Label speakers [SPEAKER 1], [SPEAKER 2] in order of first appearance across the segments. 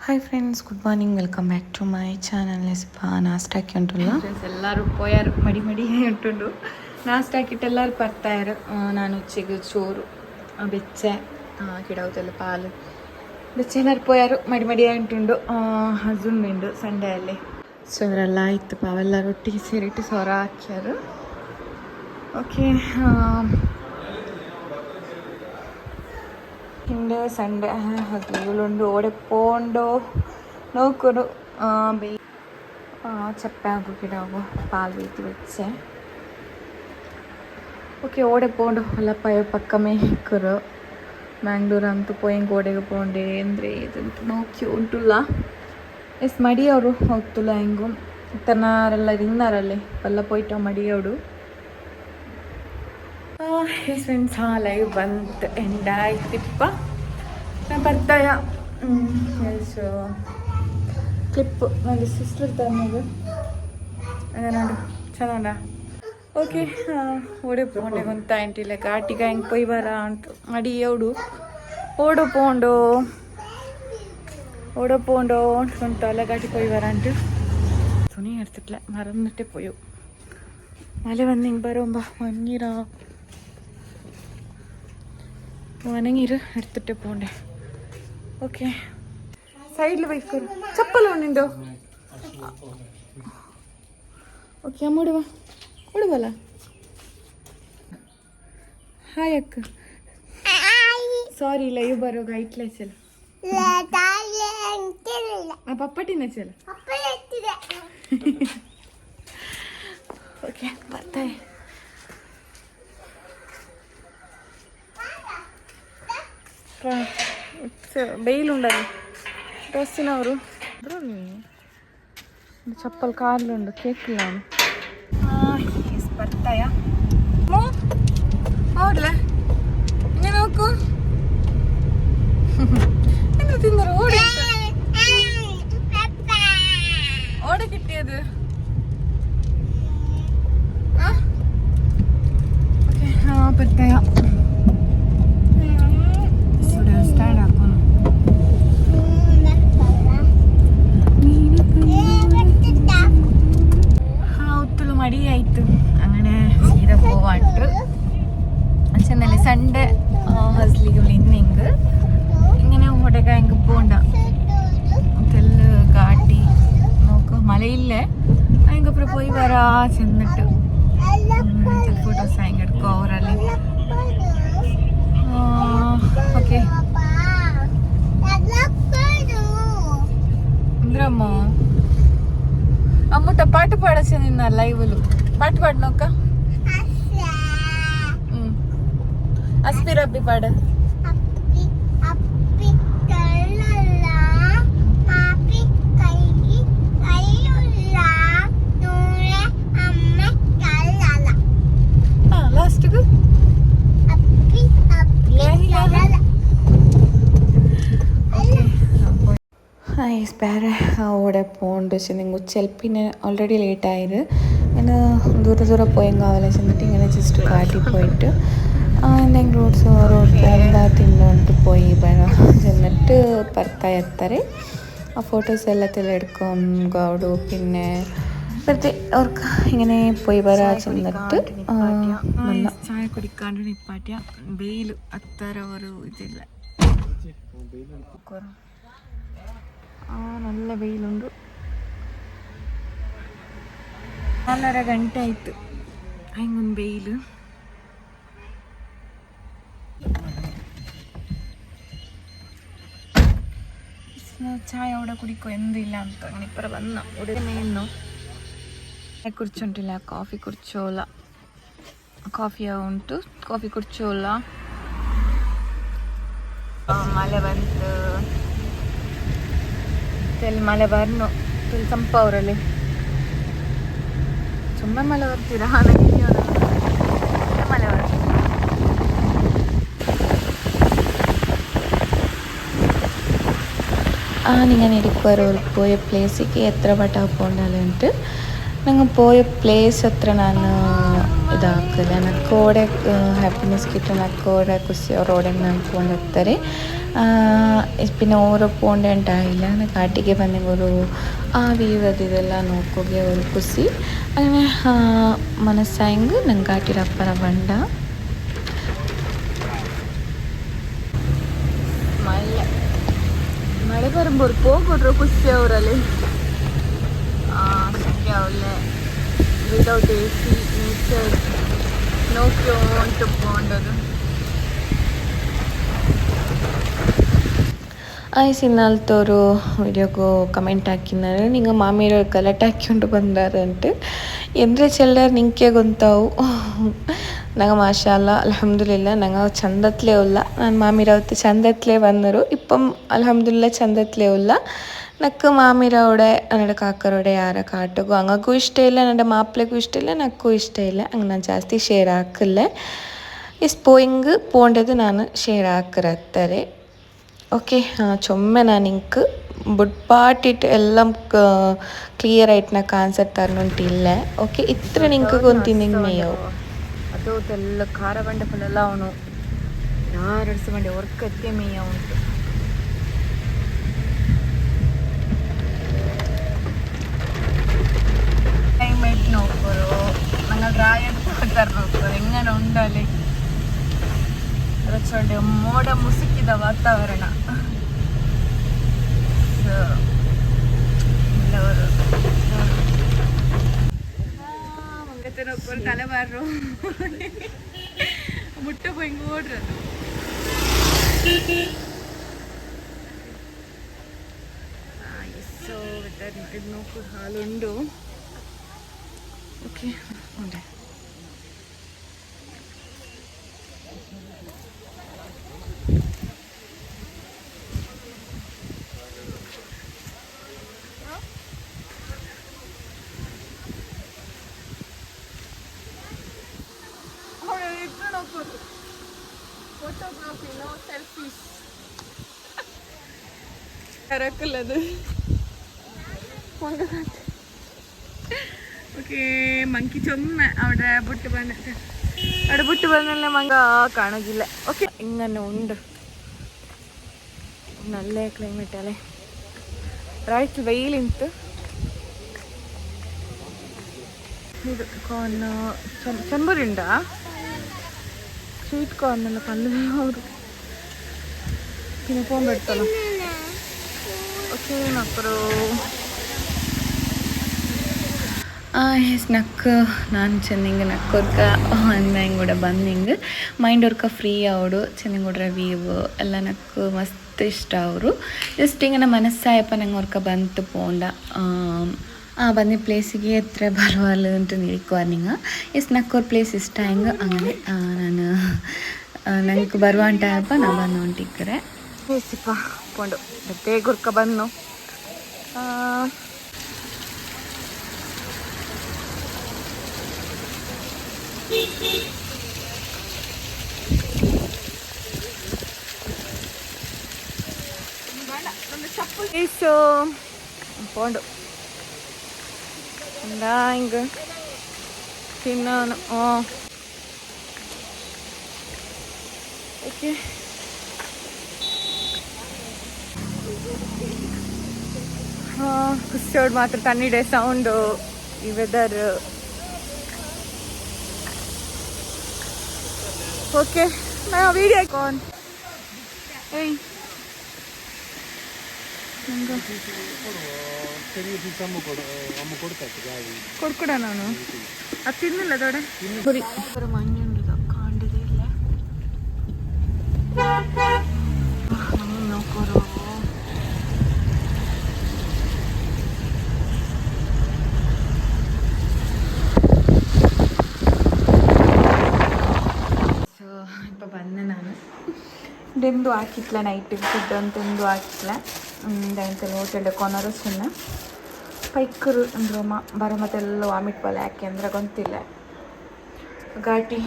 [SPEAKER 1] hi friends good morning welcome back to my channel ಎಸ್ಪ ನಾಸ್ಟಾಕಿ ಉಂಟಲ್ಲ
[SPEAKER 2] friends ಎಲ್ಲರೂ ಪೋಯಾರು ಮಡಿ ಮಡಿ ಉಂಟುಂಡು ನಾಷ್ಟ ಹಾಕಿಟ್ಟು ಎಲ್ಲರೂ ಬರ್ತಾಯಿರು ನಾನು ಉಚ್ಚೆಗೆ ಚೋರು ಆ, ಬೆಚ್ಚೆ ಕಿಡವುದೆಲ್ಲ ಪಾಲು ಬೆಚ್ಚೆ ಎಲ್ಲರೂ ಪೋಯಾರು ಮಡಿ ಮಡಿ ಉಂಟುಂಡು ಹಸ್ಬೆಂಡ್ ಉಂಡು ಸಂಡೇ ಅಲ್ಲಿ ಸೊರೆಲ್ಲ ಇವರೆಲ್ಲ ಪಾವೆಲ್ಲ ರೊಟ್ಟಿ ಟೀ ಸೇರಿಟ್ಟು ಸೊರ ಹಾಕ್ಯಾರು. ಓಕೆ ಹಿಂದೆ ಸಂಡೆ ಹಾಗೆ ಇವಳೊಂದು ಓಡೆ ಪೋಂಡು ನೋಕರು ಬೇ ಚಪ್ಪೆ ಆಗು ಗಿಡ ಆಗು ಪಾಲ್ ಬೀತಿ ಬೆಚ್ಚೆ ಓಕೆ ಓಡೆ ಪೋಂಡು ಹೊಲ ಪಯ ಪಕ್ಕ ಮೇ ಹಿಕ್ಕರು. ಮ್ಯಾಂಗ್ಳೂರ್ ಅಂತೂ ಪೋಯಂಗೆ ಓಡೆಗೆ ಪೋಂಡೆ ಅಂದರೆ ಇದಂತೂ ಉಂಟುಲ್ಲ. ಎಸ್ ಮಡಿಯವರು ಹೋಗ್ತಿಲ್ಲ ಹೆಂಗು. ತನಾರೆಲ್ಲ ಇನ್ನಾರಲ್ಲಿ? ಎಲ್ಲ ಪೋಯ್ಟ ಎಸ್ ಫ್ರೆಂಡ್ಸ್ ಹಾಂ ಲೈವ್ ಬಂತು ಎಂಡ ಆಯ್ತಿಪ್ಪ. ಬರ್ತಾಯ. ಎಲ್ಸು. ಕ್ಲಿಪ್ ನನಗೆ ಸಿಸ್ಟರ್ ಅದ ನೋಡು ಚೆನ್ನಾಡ ಓಕೆ ಓಡಿ ಪೋಂಡೆ ಗೊಂತ ಕಾಟಿಗೆ ಹೆಂಗೆ ಪೊಯ್ ಅಂಟು ಮಡಿ ಎವಡು ಓಡು ಪೋಂಡು ഓടെ പോകണ്ടോണ്ട് കൊണ്ട് തൊലകാട്ടി പോയി വരാണ്ട്. തുണി എടുത്തിട്ടില്ല മറന്നിട്ട് പോയോ. മല വന്ന് പറയുമ്പോ മഞ്ഞിരാ വനങ്ങിര് എടുത്തിട്ട് പോണ്ടേ. ഓക്കെ. സൈഡിൽ പോയിക്കോ ചപ്പലുണ്ടോ ഓക്കെ അമ്മോട് വാ. ഇവിടെ പോല ഹായ് അക്ക. സോറി ലൈവ് പറയോ ഗൈറ്റ് ലൈസൽ ആ പപ്പട്ടിന്ന് വെച്ചാൽ ഓക്കെ ഭർത്താവ് బెయిలుండదు డ్రెస్ తినవరు చెప్పలు కార్లు ఉండు కేక్లు ఫొటోస్ సాయంకాడికి ఓవరాల్ ఓకే ఇంద్రమ్మ అమ్ముట పాట పాడచ్చు నిన్న లైవ్లు పాట పాడినొక్క అస్తి రబ్బి పాడ
[SPEAKER 1] ಎಸ್ ಬೇರೆ ಓಡೆ പോണ്ട് നിങ്ങൾ ചെലപ്പിന്നെ ഓൾറെഡി ലേറ്റ് ആയത് ഇങ്ങനെ ദൂര ദൂരെ പോയെങ്കാവല്ല ചെന്നിട്ട് ഇങ്ങനെ ജസ്റ്റ് കാട്ടി പോയിട്ട് എന്തെങ്കിലും റോഡ്സ് റോഡ് എന്താ തിന്നോണ്ട് പോയി ബേണം ചെന്നിട്ട് ಬರ್ತಾ ಇರ್ತಾರೆ ಆ ಫೋಟೋಸ್ ಎಲ್ಲ ತೆಲೆಡ್ಕೊಂಡು പിന്നെ വെറുതെ അവർക്ക് ഇങ്ങനെ പോയി വരാ ചെന്നിട്ട് വന്ന
[SPEAKER 2] ചായ കുടിക്കാണ്ട് നിപ്പാട്ടിയ വെയിൽ അത്ര ഒരു ഇതില്ല ആ നല്ല വെയിലുണ്ട് ನಾಲ್ಕರ ಗಂಟೆ ಆಯ್ತು ಹಂಗೊಂದು വെയില് ചായ അവിടെ കുടിക്കോ എന്തില്ല ಅಂತ ഇപ്പറ വന്ന ഉടനെ ഇന്നു ಕುರ್ಚುಂಟಿಲ್ಲ ಕಾಫಿ ಕುರ್ಚೋಲ್ಲ ಕಾಫಿ ಉಂಟು ಕಾಫಿ ಕುರ್ಚೋಲ್ಲ ಮಳೆ ಬಂತು ತೆಲ್ ಮಳೆ ಬರ್ನು ತೆಲ್ ತಂಪ ಅವರಲ್ಲಿ ತುಂಬ ಮಳೆ ಬರ್ತೀರಾ ನನಗೆ ಮಳೆ ಬರ್ತೀರ
[SPEAKER 1] ആ നിങ്ങൾ എടുക്കുവാറ് പോയ പ്ലേസിക്ക് എത്ര വട്ടം പോണ്ടാലുണ്ട് ನಂಗೆ ಪೋಯ ಪ್ಲೇಸ್ ಹತ್ರ ಹೌದಾಗ್ತದೆ ನನ್ನ ಕೋಡೆ ಹ್ಯಾಪಿನೆಸ್ ಕಿಟ್ಟು ನಾ ಕೋಡೆ ಖುಷಿ ಅವ್ರು ಓಡೆ ನಂಬ್ಕೊಂಡು ಹೋಗ್ತಾರೆ ಪಿನ್ನ ಅವರು ಪೋಂಡೆ ಅಂತ ಇಲ್ಲ ನಾನು ಕಾಟಿಗೆ ಬಂದೆ ಅವರು ಆ ವ್ಯೂ ಇದೆಲ್ಲ ನೋಡ್ಕೋಗಿ ಅವರು ಖುಷಿ. ಅದೇ ಮನಸ್ಸಾಯಂಗ್ ನಂಗೆ ಕಾಟಿರಪ್ಪನ ಬಂಡ.
[SPEAKER 2] ಮಳೆ. ಬರ್ಬೋರು ಹೋಗ್ಬಿಟ್ರು ಖುಷಿ ಅವರಲ್ಲಿ. ಸಂಖ್ಯೆ ಅವಲ್ಲೇ without AC inside. No queue to
[SPEAKER 1] ponder. ಐಸ್ ಇನ್ನಾಲ್ತವರು ವಿಡಿಯೋಗೂ ಕಮೆಂಟ್ ಹಾಕಿದ್ದಾರೆ ನಿಂಗೆ ಮಾಮಿಯರು ಗಲಾಟೆ ಹಾಕ್ಕೊಂಡು ಬಂದಾರಂತೆ ಎಂದ್ರೆ ಚೆಲ್ಲರ್ ನಿಂಕೆ ಗೊಂತಾವು ನಂಗೆ ಮಾಶಾಲ ಅಲ್ಹಮ್ದುಲಿಲ್ಲ ನಂಗೆ ಚಂದತ್ಲೇ ಉಲ್ಲ ನಾನು ಮಾಮಿರವತ್ತು ಚಂದತ್ಲೇ ಬಂದರು ಇಪ್ಪಂ ಅಲ್ಹಮ್ದುಲ್ಲ ಚಂದತ್ಲೇ ಉಲ್ಲ നക്ക് മാമിരവിടെ എന്നിട്ട് കാക്കറോടെ ആരെ കാട്ടുകോ അങ്ങക്കും ഇഷ്ടമില്ല എന്റെ മാപ്പിളക്കും ഇഷ്ടമില്ല നക്കും ഇഷ്ടമില്ല അങ്ങനെ ജാസ്തി ഷെയർ ആക്കില്ല ഇസ് പോയിങ്ക് പോകേണ്ടത് ഞാൻ ഷെയർ ആക്കിറത്തരെ ഓക്കെ ചുമ്മാ ഞാൻ എനിക്ക് ബുഡ്പാട്ടിട്ട് എല്ലാം ക്ലിയർ ആയിട്ട് ನಾನು ಕಾನ್ಸೆಪ್ಟ್ ತರನುಂಟಿಲ್ಲ ಓಕೆ ಇತ್ರ ನಿಂಗೆ ಗೊಂತಿನಿಂಗ್ ಮೇಯವು
[SPEAKER 2] ಅದು ಎಲ್ಲ ಖಾರ ಬಂಡೆ ಫುಲ್ಲೆಲ್ಲ ಅವನು ಯಾರು ಅಡಿಸಿ ಬಂಡೆ ಒರ್ಕತ್ತೆ ಮೇಯ ಉಂಟು ಕ್ಲೈಮೇಟ್ ನೋಡ್ಕೊರು ನಂಗೆ ರಾಯಡ್ ತರ್ಬೇಕು ಹೆಂಗನ ಉಂಡಲ್ಲಿ ಮಾತ್ರ ಮೋಡ ಮುಸುಕಿದ ವಾತಾವರಣ. ಒಬ್ಬರು ತಲೆಬಾರರು. ಮುಟ್ಟು ಹಿಂಗೆ ಓಡ್ರದು ಸೊ ಹಾಲುಂಡು. ಓಕೆ ಉಂಡೆ food. Photography, no selfies. കരക്കുള്ളത് ഓക്കേ മങ്കി ചൊന്ന് അവിടെ ബുട്ട് പറഞ്ഞിട്ട് അവിടെ ബുട്ട് പറഞ്ഞല്ല മങ്ക കാണുന്നില്ല. ഓക്കെ ഇങ്ങനെ ഉണ്ട്. നല്ല ക്ലൈമറ്റ് അല്ലേ? റൈറ്റ് വെയിൽ ഇട്ട് ಇದು ಕಾರ್ನ್ ಚಂಬೂರಿಂಡಾ ಸ್ವೀಟ್ ಕಾರ್ನ್ ಎಲ್ಲ ಕಣ್ಣು ಅವರು ತಿನ್ಕೊಂಡ್ ಬಿಡ್ತಲ್ಲ. ಓಕೆ
[SPEAKER 1] ಮಕ್ಕಳು ಎಸ್ ನಕ್ಕ. ನಾನು ಚೆನ್ನಂಗೆ ನಕ್ಕೋರ್ಕ ಅಂದಂಗೆ ಕೂಡ ಬಂದಿಂಗೆ ಮೈಂಡ್ ಅವ್ರಕ ಫ್ರೀ ಅವಡು ಚೆನ್ನಿಂಗ್ ಕೊಡ್ರೆ ವೀವ್ ಎಲ್ಲ ನಕ್ಕು ಮಸ್ತ್ ಇಷ್ಟ ಅವರು. ಜಸ್ಟ್ ಹಿಂಗೆ ನಮ್ಮ ಮನಸ್ಸಾಯಪ್ಪ ನಂಗೆ ಅವ್ರಕ ಬಂತು ಪೋಂಡ. ಬಂದ ಪ್ಲೇಸಿಗೆ ಹತ್ರ ಬರುವಲ್ಲ ಅಂತ ನಿಲ್ಕೋರ್ನಿಂಗ ಎಸ್ ನಕ್ಕೋರ್ ಪ್ಲೇಸ್ ಇಷ್ಟ ಹೆಂಗೆ ಹಂಗೆ ನಾನು ನಂಗೆ ಅಂತ ಅಪ್ಪ ನಾ ಬಂದು ಹೊಂಟಿಕ್ಕರೆ
[SPEAKER 2] ಬೇಸಿಪ್ಪ ಕೊಂಡು ಮತ್ತೆ ಗುರ್ಕ ಬಂದು ಚಪ್ಪಲ್. ಪೋಂಡು എന്താ ഇങ്ങ് തിന്നാണ് ഓ ഓക്കെ ಕುಸ್ಟೋಡ್ ಮಾತ್ರ ತಣ್ಣಿಡೆ ಸೌಂಡು ಈ ವೆದರ್ ಓಕೆ ನಾ ವಿಡಿಯೋ ಕಾನ್ ಏಯ್ കൊടുക്കടാണോ
[SPEAKER 1] അത് തിന്നില്ല അതോടെ ഡെന്തു ആക്കിട്ടില്ല നൈറ്റ് ഫുഡ് എന്ത് എന്തു ആക്കിട്ടില്ല దాంతో ಹೋಟೆಲ್ ಕೊನರು ಸುಮ್ಮನೆ ಪೈಕರು ಅಂದ್ರೆ ಮ ಬರೋ ಮತ್ತೆಲ್ಲ ವಾಮಿಟ್ ಬಲ ಯಾಕೆ ಅಂದ್ರೆ ಗೊತ್ತಿಲ್ಲ ಘಾಟಿ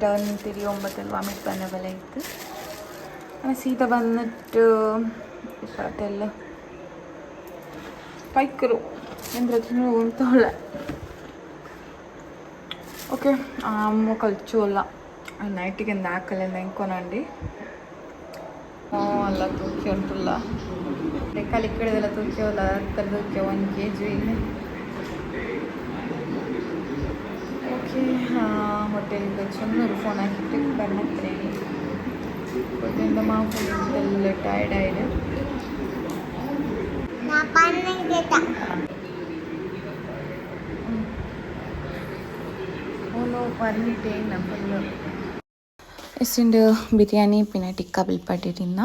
[SPEAKER 1] ಟರ್ನ್ ತಿರಿ ಒಂಬತ್ತಲ್ಲಿ ವಾಮಿಟ್ ಬನ್ನ ಬಲ ಇತ್ತು ಆಮೇಲೆ ಸೀದಾ ಬಂದಿಟ್ಟು ಅದೆಲ್ಲ ಪೈಕರು ಅಂದ್ರೆ ತಿನ್ನು ಉಂಟಲ್ಲ
[SPEAKER 2] ఓకే అమ్మ కలుచోళ్ళ నైట్కి ఎంత ఆకలేదు ఇంకోనండి అలా తూకి ఉంటుల్ల ಖಾಲಿ ಕಿಡ್ದೆಲ್ಲ ತೂಕ್ಯವಲ್ಲ ಹತ್ತರ ತೂಕ್ಯ ಒಂದು ಕೆ ಜಿ ಇದೆ ಓಕೆ ಹೋಟೆಲ್ಗೆ ಚಂದೂರು ಫೋನ್ ಹಾಕಿಟ್ಟು ಕರ್ನಾಗ್ತೀನಿ ಅದರಿಂದ ಮಾಫುಲ್ಲ ಟೈರ್ಡ್ ಆಗಿದೆ ಅವನು ಪರ್ಮಿಟೇ ನಮ್ಮ എസ്
[SPEAKER 1] ഉണ്ട് ബിരിയാണി പിന്നെ ടിക്ക ബിൽപ്പാട്ടിട്ടിന്ന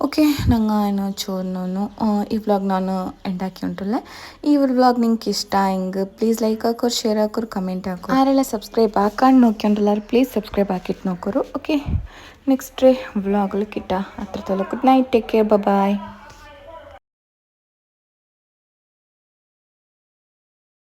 [SPEAKER 1] ഓക്കെ ഞങ്ങൾ ചോദിക്കുന്നു ഈ വ്ലോഗ് വ്ളോഗ് ഞാൻ ഉണ്ടാക്കിയിട്ടുള്ള ഈ ഒരു വ്ളോഗ് നിങ്ങൾക്ക് ഇഷ്ടമായെങ്കിൽ പ്ലീസ് ലൈക്ക് ആക്കൂർ ഷെയർ ആക്കൂർ കമന്റ് ആക്കൂർ ആരെല്ലാം സബ്സ്ക്രൈബ് ആക്കാൻ നോക്കിയിട്ടുള്ളവർ പ്ലീസ് സബ്സ്ക്രൈബ് ആക്കിയിട്ട് നോക്കൂ. ഓക്കെ നെക്സ്റ്റ് വ്ളോഗിൽ കിട്ടുക അത്രത്തോളം good night take care bye